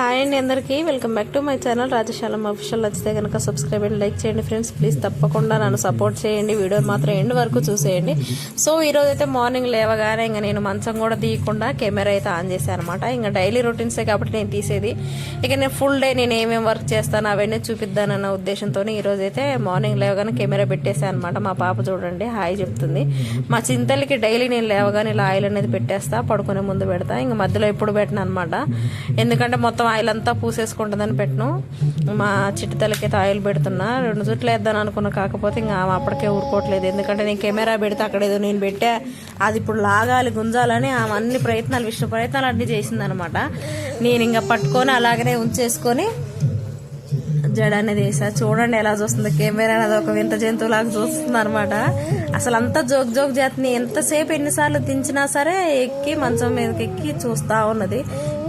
Hi అండి అందరికీ. Welcome back to my channel Rajasalam official. నచ్చితే కనుక సబ్స్క్రైబ్ అండ్ లైక్ చేయండి ఫ్రెండ్స్. ప్లీజ్ తప్పకుండా నన్ను సపోర్ట్ చేయండి. వీడియో మాత్రం ఎండ్ వరకు చూసేయండి. సో ఈ అయితే మార్నింగ్ లేవగానే ఇంకా నేను మంచం కూడా తీయకుండా కెమెరా అయితే ఆన్ చేశాను అనమాట ఇంకా డైలీ రొటీన్సే కాబట్టి నేను తీసేది. ఇక నేను ఫుల్ డే నేను ఏమేమి వర్క్ చేస్తాను అవన్నీ చూపిద్దానన్న ఉద్దేశంతో ఈ అయితే మార్నింగ్ లేవగానే కెమెరా పెట్టేశాను అనమాట మా పాప చూడండి హాయ్ చెప్తుంది. మా చింతలకి డైలీ నేను లేవగానే ఇలా ఆయిల్ అనేది పెట్టేస్తా పడుకునే ముందు పెడతా. ఇంకా మధ్యలో ఎప్పుడు పెట్టను అనమాట ఎందుకంటే మొత్తం ఆయిల్ అంతా పూసేసుకుంటుందని పెట్టను. మా చిట్టితలకైతే ఆయిల్ పెడుతున్నా. రెండు చుట్లు వేద్దాను అనుకున్నా. కాకపోతే ఇంకా ఆమె అప్పటికే ఊరుకోవట్లేదు. ఎందుకంటే నేను కెమెరా పెడితే అక్కడ ఏదో నేను పెట్టా. అది ఇప్పుడు లాగాలి గుంజాలని ఆమె అన్ని ప్రయత్నాలు విష్ణు ప్రయత్నాలు అన్ని చేసిందనమాట. నేను ఇంకా పట్టుకొని అలాగనే ఉంచేసుకొని జడ అనేది వేసా. చూడండి ఎలా చూస్తుంది. కెమెరా అనేది ఒక వింత జంతువులాగా చూస్తుంది అనమాట అసలు అంతా జోక్ జోక్ చేస్తుంది. ఎంతసేపు ఎన్నిసార్లు దించినా సరే ఎక్కి మంచం మీదకి ఎక్కి చూస్తూ ఉన్నది.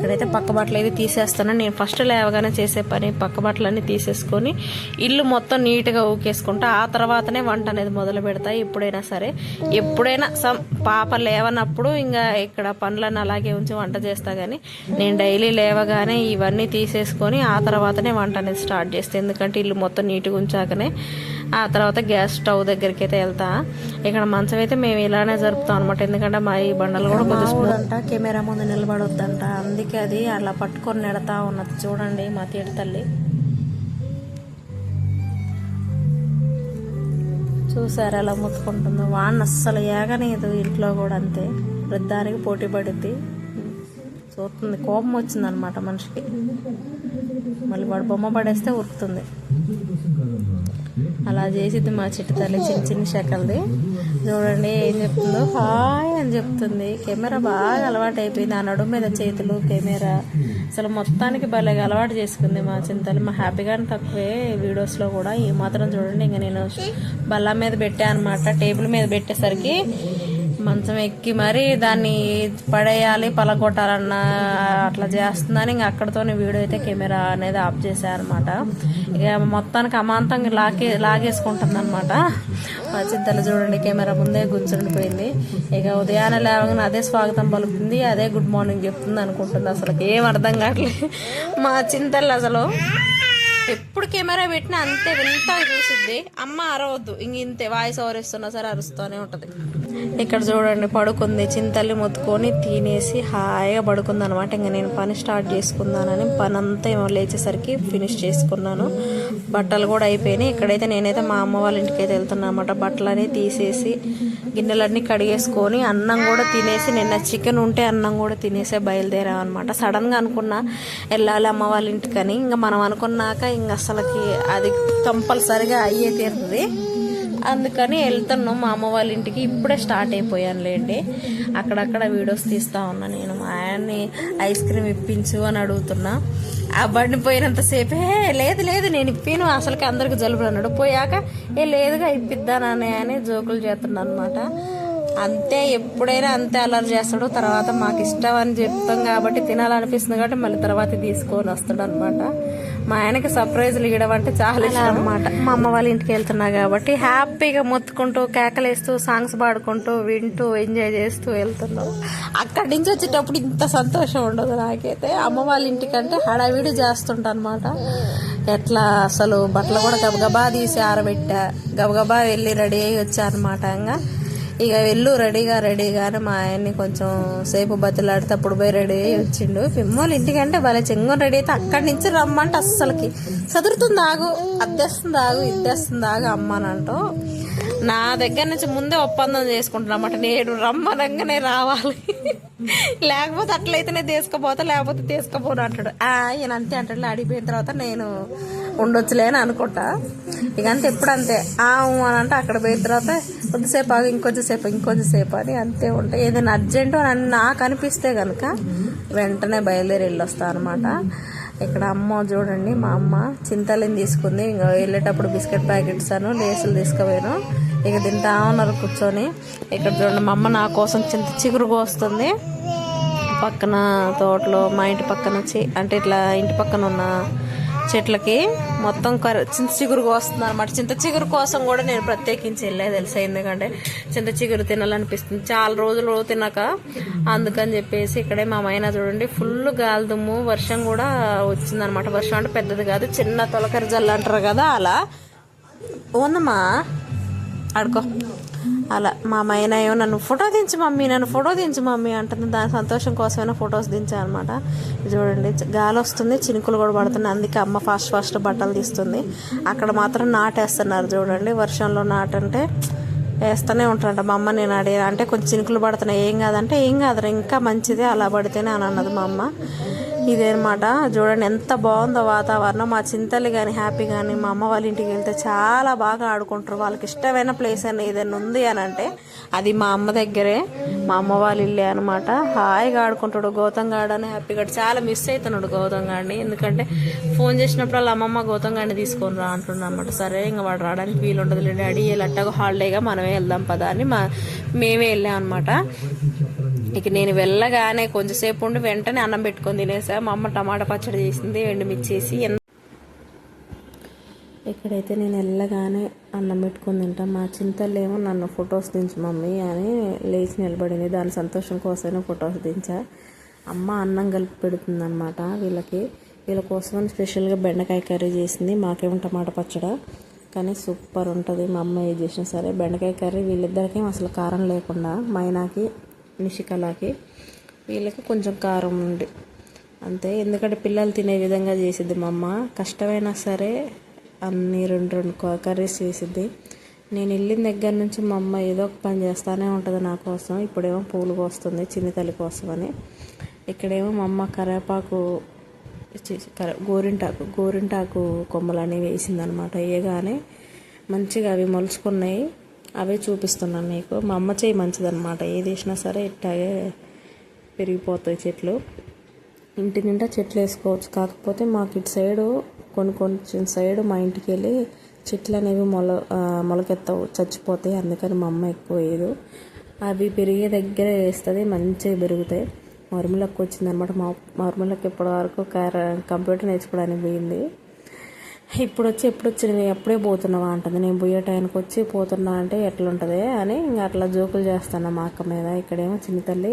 ఇక్కడైతే పక్క బట్టలు అయితే తీసేస్తాను. నేను ఫస్ట్ లేవగానే చేసే పని పక్క బట్టలన్నీ తీసేసుకొని ఇల్లు మొత్తం నీట్గా ఊకేసుకుంటా. ఆ తర్వాతనే వంట అనేది మొదలు పెడతా. ఎప్పుడైనా సరే. ఎప్పుడైనా సమ్ పాప లేవనప్పుడు ఇంకా ఇక్కడ పనులను అలాగే ఉంచి వంట చేస్తా కానీ నేను డైలీ లేవగానే ఇవన్నీ తీసేసుకొని ఆ తర్వాతనే వంట అనేది స్టార్ట్ చేస్తాను ఎందుకంటే ఇల్లు మొత్తం నీట్గా ఉంచాకనే ఆ తర్వాత గ్యాస్ స్టవ్ దగ్గరికి అయితే వెళ్తా. ఇక్కడ మంచం అయితే మేము ఇలానే జరుపుతాం అనమాట ఎందుకంటే మా ఈ బండలు కూడా కొంచెం కెమెరా ముందు నిలబడొద్దంట. అందుకే అది అలా పట్టుకొని నెడతా ఉన్నది. చూడండి మా తీడి తల్లి. చూసారు ఎలా ముత్తుకుంటుందో? వాడిని అస్సలు ఏగనేదు ఇంట్లో కూడా అంతే. వృద్ధానికి పోటీ పడిద్ది. చూస్తుంది. కోపం వచ్చింది అనమాట మనిషికి. మళ్ళీ వాడు బొమ్మ పడేస్తే ఉరుకుతుంది. అలా చేసిద్ది మా చిట్టు తల్లి చిన్న చిన్న శకలది చూడండి ఏం చెప్తుందో. హాయ్ అని చెప్తుంది. కెమెరా బాగా అలవాటు అయిపోయింది. ఆ నడుము మీద చేతులు కెమెరా. అసలు మొత్తానికి భలేగా అలవాటు చేసుకుంది మా చింతలు మా హ్యాపీగానే తక్కువే వీడియోస్లో కూడా. ఏమాత్రం చూడండి ఇంకా నేను బల్ల మీద పెట్టా అనమాట టేబుల్ మీద పెట్టేసరికి మంచం ఎక్కి మరి దాన్ని పడేయాలి పలగొట్టాలన్న అట్లా చేస్తుందని ఇంక అక్కడతో వీడియో అయితే కెమెరా అనేది ఆఫ్ చేశారనమాట ఇక మొత్తానికి అమాంతంగా లాగే లాగేసుకుంటుంది అనమాట చింతలు చూడండి కెమెరా ముందే కూర్చుండిపోయింది ఇక ఉదయాన్నే లేవగానే అదే స్వాగతం పలుకుతుంది అదే గుడ్ మార్నింగ్ చెప్తుంది అనుకుంటుంది అసలు ఏం అర్థం కావట్లేదు మా చింతలు అసలు ఎప్పుడు కెమెరా పెట్టినా అంతే వింత చూసిద్ది. అమ్మ అరవద్దు. ఇంక ఇంతే వాయిస్ ఓవర్ ఇస్తున్నా సరే అరుస్తూనే ఉంటుంది. ఇక్కడ చూడండి పడుకుంది. చింతల్లి మొత్తుకొని తినేసి హాయిగా పడుకుంది అనమాట ఇంకా నేను పని స్టార్ట్ చేసుకుందానని పని అంతా ఏమో లేచేసరికి ఫినిష్ చేసుకున్నాను. బట్టలు కూడా అయిపోయినాయి. ఇక్కడైతే నేనైతే మా అమ్మ వాళ్ళ ఇంటికైతే వెళ్తున్నా అనమాట బట్టలన్నీ తీసేసి గిన్నెలన్నీ కడిగేసుకొని అన్నం కూడా తినేసి నిన్న చికెన్ ఉంటే అన్నం కూడా తినేసే బయలుదేరాం అనమాట సడన్గా అనుకున్నా వెళ్ళాలి అమ్మ వాళ్ళ ఇంటికని. ఇంకా మనం అనుకున్నాక ఇంక అసలుకి అది కంపల్సరిగా అయ్యే తీరుతుంది. అందుకని వెళ్తున్నాం. మా అమ్మ వాళ్ళ ఇంటికి ఇప్పుడే స్టార్ట్ అయిపోయానులేండి. అక్కడక్కడ వీడియోస్ తీస్తా ఉన్నా నేను. మా ఆయన్ని ఐస్ క్రీమ్ ఇప్పించు అని అడుగుతున్నా. ఆ బండి పోయినంతసేపే లేదు లేదు నేను ఇప్పిను. అసలుకి అందరికి జలుబులు అన్నాడు. పోయాక ఏ లేదుగా ఇప్పిద్దానని అని జోకులు చేస్తున్నా అనమాట అంతే ఎప్పుడైనా అంతే అలర్ చేస్తాడు. తర్వాత మాకు ఇష్టం అని చెప్తాం కాబట్టి తినాలనిపిస్తుంది కాబట్టి మళ్ళీ తర్వాత తీసుకొని వస్తాడు అనమాట మా ఆయనకి సర్ప్రైజ్లు ఇవ్వడం అంటే చాలా ఇష్టం. అనమాట మా అమ్మ వాళ్ళ ఇంటికి వెళ్తున్నా కాబట్టి హ్యాపీగా మొత్తుకుంటూ కేకలేస్తూ సాంగ్స్ పాడుకుంటూ వింటూ ఎంజాయ్ చేస్తూ వెళ్తున్నాం. అక్కడి నుంచి వచ్చేటప్పుడు ఇంత సంతోషం ఉండదు నాకైతే. అమ్మ వాళ్ళ ఇంటికంటే హడావిడి చేస్తుంటా అనమాట ఎట్లా అసలు బట్టలు కూడా గబగబా తీసి ఆరబెట్టా. గబగబా వెళ్ళి రెడీ అయ్యి వచ్చా అనమాట ఇంకా ఇక వెళ్ళు రెడీగా రెడీగానే మా ఆయన్ని కొంచెం సేపు బతులాడితే అప్పుడు పోయి రెడీ అయ్యి వచ్చిండు. పిమ్మోళ్ళు ఇంటికంటే భలే చెంగుని రెడీ అయితే అక్కడి నుంచి రమ్మంటే అస్సలకి. చదురుతుంది ఆగు అద్దెస్తుంది ఆగు ఇద్దేస్తుంది ఆగు అమ్మానంటూ నా దగ్గర నుంచి ముందే ఒప్పందం చేసుకుంటున్నమాట నేను రమ్మనంగానే రావాలి. లేకపోతే అట్లయితేనే తీసుకుపోతా లేకపోతే తీసుకుపోను అంటాడు. ఆ, ఈయన అంతే అంటాడు. అడిగిపోయిన తర్వాత నేను ఉండొచ్చులే అని అనుకుంటా. ఇక అంతే ఎప్పుడు అంతే. ఆ అని అంటే అక్కడ పోయిన తర్వాత కొద్దిసేపు ఆగు ఇంకొద్దిసేపు ఇంకొద్దిసేపు అని అంతే ఉంటాయి ఏదైనా అర్జెంటు అని నాకు అనిపిస్తే కనుక వెంటనే బయలుదేరి వెళ్ళొస్తా అనమాట ఇక్కడ అమ్మ చూడండి మా అమ్మ చింతలేని తీసుకుంది. ఇంకా వెళ్ళేటప్పుడు బిస్కెట్ ప్యాకెట్స్ అను లేసులు తీసుకుపోయాను. ఇక తింటా ఉన్నారు కూర్చొని. ఇక్కడ చూడండి మా అమ్మ నా కోసం చింత చిగురు కోస్తుంది. పక్కన తోటలో మా ఇంటి పక్కన వచ్చి అంటే ఇట్లా ఇంటి పక్కన ఉన్న చెట్లకి మొత్తం కర చింత చిగురు కోస్తుంది అనమాట చింత చిగురు కోసం కూడా నేను ప్రత్యేకించి వెళ్ళేది తెలుసా? ఎందుకంటే చింత చిగురు తినాలనిపిస్తుంది. చాలా రోజులు తిన్నాక అందుకని చెప్పేసి ఇక్కడే మా మైన చూడండి ఫుల్ గాలిదుమ్ము వర్షం కూడా వచ్చిందనమాట వర్షం అంటే పెద్దది కాదు చిన్న తొలకరి జల్లు అంటారు కదా అలా. ఉందమ్మా ఆడుకో. అలా మా మైనా ఏమో నన్ను ఫోటో దించు మమ్మీ నన్ను ఫోటో దించు మమ్మీ అంటుంది. దాని సంతోషం కోసమైనా ఫొటోస్ దించానమాట. చూడండి గాలి వస్తుంది చినుకులు కూడా పడుతున్నాయి. అందుకే అమ్మ ఫాస్ట్ ఫాస్ట్ బట్టలు తీస్తుంది. అక్కడ మాత్రం నాటేస్తున్నారు చూడండి. వర్షంలో నాటంటే వేస్తూనే ఉంటారంట. మా అమ్మ నేను అడిగి అంటే కొంచెం చినుకులు పడుతున్నాయి ఏం కాదంటే ఏం కాదురా ఇంకా మంచిదే అలా పడితేనే అని అన్నది మా అమ్మ. ఇదేనమాట. చూడండి ఎంత బాగుందో వాతావరణం. మా చింతలు కానీ హ్యాపీ కానీ మా అమ్మ వాళ్ళ ఇంటికి వెళ్తే చాలా బాగా ఆడుకుంటారు. వాళ్ళకి ఇష్టమైన ప్లేస్ అని ఏదైనా ఉంది అని అంటే అది మా అమ్మ దగ్గరే. మా అమ్మ వాళ్ళ ఇల్లే అనమాట హాయిగా ఆడుకుంటాడు. గౌతమ్ గాడు అని హ్యాపీగా చాలా మిస్ అవుతున్నాడు గౌతమ్ గాడిని ఎందుకంటే ఫోన్ చేసినప్పుడు వాళ్ళ అమ్మమ్మ గౌతమ్ గాడిని తీసుకొని రా అంటున్నా అనమాట సరే ఇంకా వాడు రావడానికి వీలు ఉండదు డాడీ. ఎలాంటి హాలిడేగా మనమే వెళ్దాం పదా అని మా మేమే వెళ్ళాం అనమాట ఇక నేను వెళ్ళగానే కొంచెంసేపు ఉండి వెంటనే అన్నం పెట్టుకొని తినేసా. మా అమ్మ టమాటా పచ్చడి చేసింది ఎండుమిర్చేసి ఇక్కడైతే నేను వెళ్ళగానే అన్నం పెట్టుకొని తింటా. మా చింతలేమో నన్ను ఫొటోస్ దించు మమ్మీ అని లేచి నిలబడింది. దాని సంతోషం కోసమే ఫొటోస్ దించా. అమ్మ అన్నం కలిపి పెడుతుంది అనమాట వీళ్ళకి. వీళ్ళ కోసమని స్పెషల్గా బెండకాయ కర్రీ చేసింది. మాకేమో టమాటా పచ్చడి. కానీ సూపర్ ఉంటుంది. మా అమ్మ ఏది చేసినా సరే బెండకాయ కర్రీ వీళ్ళిద్దరికీ అసలు కారం లేకుండా మైనాకి నిషికలాకి వీళ్ళకి కొంచెం కారం ఉండి అంతే. ఎందుకంటే పిల్లలు తినే విధంగా చేసిద్ది మా అమ్మ. కష్టమైనా సరే అన్ని రెండు రెండు కర్రీస్ చేసిద్ది. నేను వెళ్ళిన దగ్గర నుంచి మా అమ్మ ఏదో ఒక పని చేస్తూనే ఉంటుంది నా కోసం. ఇప్పుడేమో పూలు కోస్తుంది చిన్ని తల్లి కోసం అని ఇక్కడేమో మా అమ్మ కరేపాకు గోరింటాకు గోరింటాకు కొమ్మలు అనేవి వేసిందనమాట. వేయగానే మంచిగా అవి మొలుచుకున్నాయి. అవే చూపిస్తున్నాను మీకు. మా అమ్మ చేయి మంచిదన్నమాట. ఏది వేసినా సరే ఇట్టాగే పెరిగిపోతాయి చెట్లు. ఇంటి నిండా చెట్లు వేసుకోవచ్చు. కాకపోతే మాకు ఇటు సైడు కొన్ని కొంచెం సైడు మా ఇంటికి వెళ్ళి చెట్లు అనేవి మొల మొలకెత్తవు చచ్చిపోతాయి. అందుకని మా అమ్మ ఎక్కువ వేయదు. అవి పెరిగే దగ్గర వేస్తుంది మంచిగా పెరుగుతాయి. మరుమలకి వచ్చిందనమాట మా మరుమలకి ఇప్పటి వరకు కార కంప్యూటర్ నేర్చుకోవడానికి పోయింది. ఇప్పుడు వచ్చి ఎప్పుడు వచ్చినవి ఎప్పుడే పోతున్నావా అంటుంది. నేను పోయే టైంకి వచ్చి పోతున్నా అంటే ఎట్లుంటుంది అని ఇంకా అట్లా జోకులు చేస్తాను మా అక్క మీద. ఇక్కడేమో చిన్న తల్లి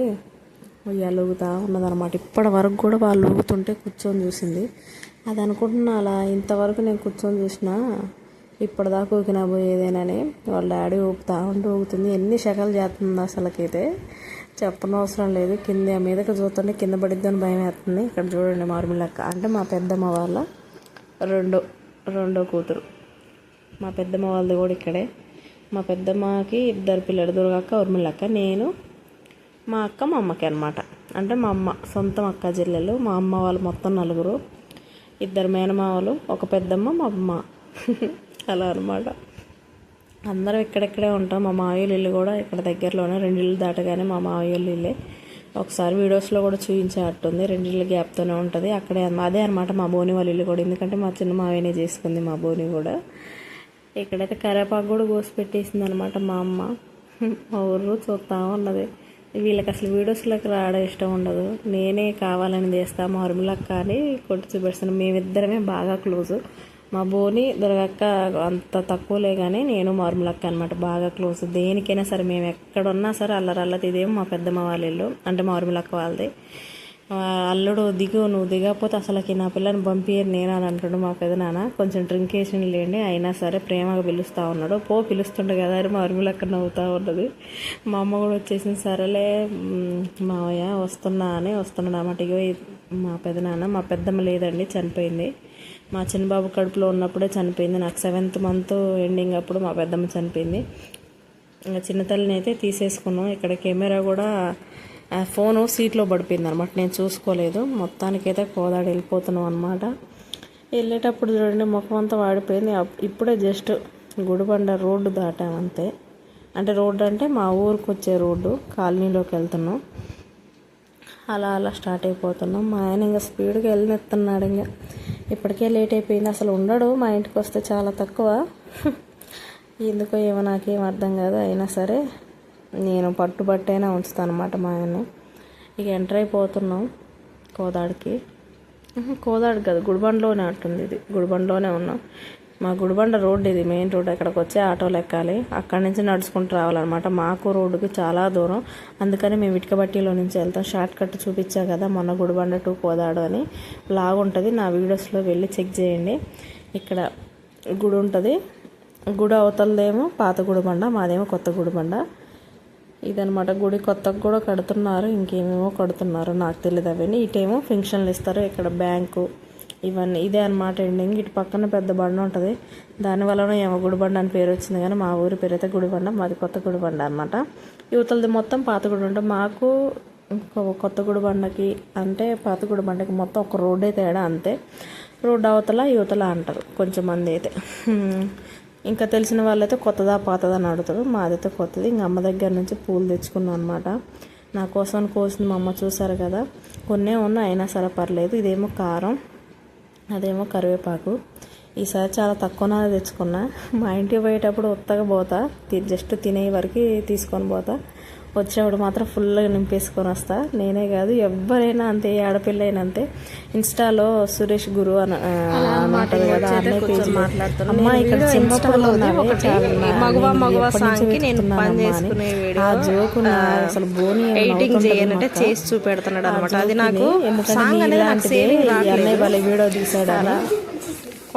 ఉయ్యాలు ఊగుతా ఉన్నదనమాట ఇప్పటి వరకు కూడా వాళ్ళు ఊగుతుంటే కూర్చొని చూసింది. అది అనుకుంటున్నా అలా ఇంతవరకు నేను కూర్చొని చూసినా ఇప్పటిదాకా ఊకినా పోయేదేనని వాళ్ళ డాడీ ఊపుతా ఉంటూ ఊగుతుంది. ఎన్ని శకలు చేస్తుంది అసలుకైతే చెప్పనవసరం లేదు. కింద మీదకి చూస్తుంటే కింద పడిద్దని భయం వేస్తుంది. ఇక్కడ చూడండి మార్మిలక్క అంటే మా పెద్దమ్మ వాళ్ళ రెండు. రెండో కూతురు. మా పెద్దమ్మ వాళ్ళది కూడా ఇక్కడే. మా పెద్దమ్మకి ఇద్దరు పిల్లలు దుర్గక్క ఉర్మిళ్ళక్క నేను మా అక్క మా అమ్మకి అనమాట అంటే మా అమ్మ సొంతం అక్క చెల్లెలు మా అమ్మ వాళ్ళు మొత్తం నలుగురు. ఇద్దరు మేనమావలు ఒక పెద్దమ్మ మా అమ్మ. అలా అనమాట అందరం ఇక్కడెక్కడే ఉంటాం. మా మావయ్యలు ఇల్లు కూడా ఇక్కడ దగ్గరలోనే రెండు ఇల్లు దాటగానే మా మావయ్య ఇల్లే. ఒకసారి వీడియోస్లో కూడా చూపించేటట్టుంది రెండిళ్ళ గ్యాప్తోనే ఉంటుంది. అక్కడే అదే అనమాట మా బోని వాళ్ళ ఇల్లు కూడా. ఎందుకంటే మా చిన్న మావేనే చేసుకుంది మా బోని కూడా. ఇక్కడైతే కరేపాకు కూడా కోసి పెట్టేసింది అనమాట మా అమ్మ. మా ఊరు చూస్తూ ఉన్నది. వీళ్ళకి అసలు వీడియోస్లోకి రావడం ఇష్టం ఉండదు. నేనే కావాలని చేస్తా మా ఉర్మిలక్క కానీ కొట్టి చూపిస్తాను మేమిద్దరమే బాగా క్లోజు. మా బోని దొరకక్క అంత తక్కువలే కానీ నేను మార్ములక్క అనమాట బాగా క్లోజ్. దేనికైనా సరే మేము ఎక్కడున్నా సరే అల్లరల్లది ఇదేమో మా పెద్దమ్మ వాళ్ళ ఇల్లు. అంటే మార్ములక్క వాళ్ళది. అల్లుడు దిగు నువ్వు దిగకపోతే అసలుకి నా పిల్లని పంపియరు నేను అని అంటాడు మా పెదనాన్న కొంచెం డ్రింక్ వేసిన లేండి అయినా సరే ప్రేమగా పిలుస్తూ ఉన్నాడు. పో పిలుస్తుండే కదా అని మా అరుములక్క నవ్వుతూ ఉన్నది మా అమ్మ కూడా వచ్చేసింది సరేలే మావయ్య వస్తున్నా అని వస్తున్నాడు అన్నమాట. ఇగో మా పెదనాన్న మా పెద్దమ్మ లేదండి చనిపోయింది. మా చిన్నబాబు కడుపులో ఉన్నప్పుడే చనిపోయింది. నాకు సెవెంత్ మంత్ ఎండింగ్ అప్పుడు మా పెద్దమ్మ చనిపోయింది. ఇంకా చిన్న తల్లిని అయితే తీసేసుకున్నాం. ఇక్కడ కెమెరా కూడా ఫోను సీట్లో పడిపోయింది అనమాట నేను చూసుకోలేదు. మొత్తానికైతే కోదాడు వెళ్ళిపోతున్నాం అనమాట వెళ్ళేటప్పుడు చూడండి ముఖం అంతా వాడిపోయింది. అప్- ఇప్పుడే జస్ట్ గుడిబండ రోడ్డు దాటామంతే అంటే రోడ్డు అంటే మా ఊరికి వచ్చే రోడ్డు కాలనీలోకి వెళ్తున్నాం. అలా అలా స్టార్ట్ అయిపోతున్నాం. మా ఆయన ఇంకా స్పీడ్గా వెళ్ళినెత్తున్నాడు ఇంకా. ఇప్పటికే లేట్ అయిపోయింది. అసలు ఉండడు. మా ఇంటికి వస్తే చాలా తక్కువ. ఎందుకో ఏమో నాకేం అర్థం కాదు. అయినా సరే నేను పట్టుబట్టైనా ఉంచుతాను అనమాట మా ఆయన్ని. ఇక ఎంటర్ అయిపోతున్నాం కోదాడికి. కోదాడు కదా గుడిబండలోనే అట్టుంది ఇది. గుడిబండలోనే ఉన్నాం. మా గుడిబండ రోడ్ ఇది మెయిన్ రోడ్. ఎక్కడికి వచ్చి ఆటోలు ఎక్కాలి అక్కడి నుంచి నడుచుకుంటూ రావాలన్నమాట. మాకు రోడ్డుకి చాలా దూరం. అందుకని మేము ఇటుకబట్టిలో నుంచి వెళ్తాం. షార్ట్ కట్ చూపించా కదా మొన్న గుడిబండ టు కోదాడు అని. లాగ్ ఉంటుంది నా వీడియోస్లో వెళ్ళి చెక్ చేయండి. ఇక్కడ గుడి ఉంటుంది. గుడి అవతలదేమో పాత గుడిబండ మాదేమో కొత్త గుడిబండ. ఇదనమాట గుడి కొత్తగా కూడా కడుతున్నారు. ఇంకేమేమో కడుతున్నారు. నాకు తెలియదు అవన్నీ. ఇటేమో ఫంక్షన్లు ఇస్తారు. ఇక్కడ బ్యాంకు ఇవన్నీ ఇదే అనమాట ఎండింగ్ ఇటు పక్కన పెద్ద బండ ఉంటుంది. దానివల్లనే ఏమో గుడిబండ అని పేరు వచ్చింది కానీ మా ఊరి పేరు అయితే గుడిబండ మాది కొత్త గుడిబండ అనమాట యువతలది మొత్తం పాత గుడి ఉంటుంది మాకు కొత్త గుడిబండకి అంటే పాత గుడిబండకి మొత్తం ఒక రోడ్డే తేడా అంతే. రోడ్డు అవతల యువతల అంటారు కొంచెం మంది అయితే. ఇంకా తెలిసిన వాళ్ళైతే కొత్తదా పాతదా అని అడుగుతారు. మాదైతే కొత్తది. ఇంకా అమ్మ దగ్గర నుంచి పూలు తెచ్చుకున్నాం అనమాట నా కోసం కోసింది మా అమ్మ చూసారు కదా. కొన్నే ఉన్నా అయినా సరే పర్లేదు. ఇదేమో కారం. అదేమో కరివేపాకు. ఈసారి చాలా తక్కువనే తెచ్చుకున్నా. మా ఇంటికి పోయేటప్పుడు ఉత్తగా పోతా. జస్ట్ తినే వరకు తీసుకొని పోతా. వచ్చేవాడు మాత్రం ఫుల్గా నింపేసుకొని వస్తా. నేనే కాదు ఎవరైనా అంతే ఏ ఆడపిల్లైనా అంతే. ఇన్స్టాలో సురేష్ గురు అని ఉంటది కదా అన్నయ్య పేజ్ అమ్మా ఇక్కడ మగవా మగవా నేను పని. చేసుకునే ఆ జోకు అసలు బోని ఎడిటింగ్ అక్క. చేసి చూపెడుతున్నాడు అనమాట అది నాకు సాంగ్ అనేది నాకు సేవింగ్ రావట్లేదు. వీడియో తీసాడు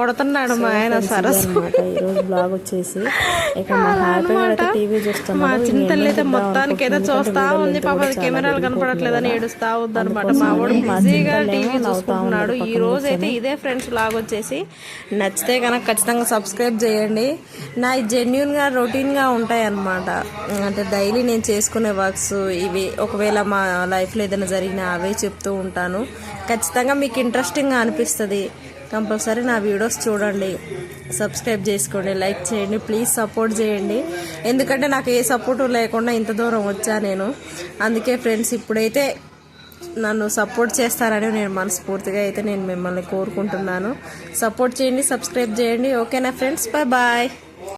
కొడుతున్నాడు మా ఆయన సరస్ అనమాట ఈరోజు బ్లాగ్ వచ్చేసి ఇక మా హ్యాపీగా టీవీ చూస్తున్నాడు మా చిన్న తల్లి అయితే మొత్తానికి ఏదో చూస్తా. ఉంది. పాప కెమెరాలు కనపడట్లేదని ఏడుస్తా ఉందన్నమాట. అందుకోసమని మా వాడు బిజీగా టీవీ చూసుకుంటున్నాడు ఉంది. ఈ రోజు అయితే ఇదే ఫ్రెండ్స్ లాగ్ వచ్చేసి. నచ్చితే కనుక ఖచ్చితంగా సబ్స్క్రైబ్ చేయండి. నా జెన్యున్గా రొటీన్గా ఉంటాయి అన్నమాట అంటే డైలీ నేను చేసుకునే వర్క్స్ ఇవి. ఒకవేళ మా లైఫ్లో ఏదైనా జరిగినా అవే చెప్తూ ఉంటాను. ఖచ్చితంగా మీకు ఇంట్రెస్టింగ్గా అనిపిస్తుంది. కంపల్సరీ నా వీడియోస్ చూడండి. సబ్స్క్రైబ్ చేసుకోండి లైక్ చేయండి ప్లీజ్ సపోర్ట్ చేయండి. ఎందుకంటే నాకు ఏ సపోర్టు లేకుండా ఇంత దూరం వచ్చా నేను. అందుకే ఫ్రెండ్స్ ఇప్పుడైతే నన్ను సపోర్ట్ చేస్తారని నేను మనస్ఫూర్తిగా అయితే నేను మిమ్మల్ని కోరుకుంటున్నాను. సపోర్ట్ చేయండి సబ్స్క్రైబ్ చేయండి. ఓకేనా ఫ్రెండ్స్ బాయ్ బాయ్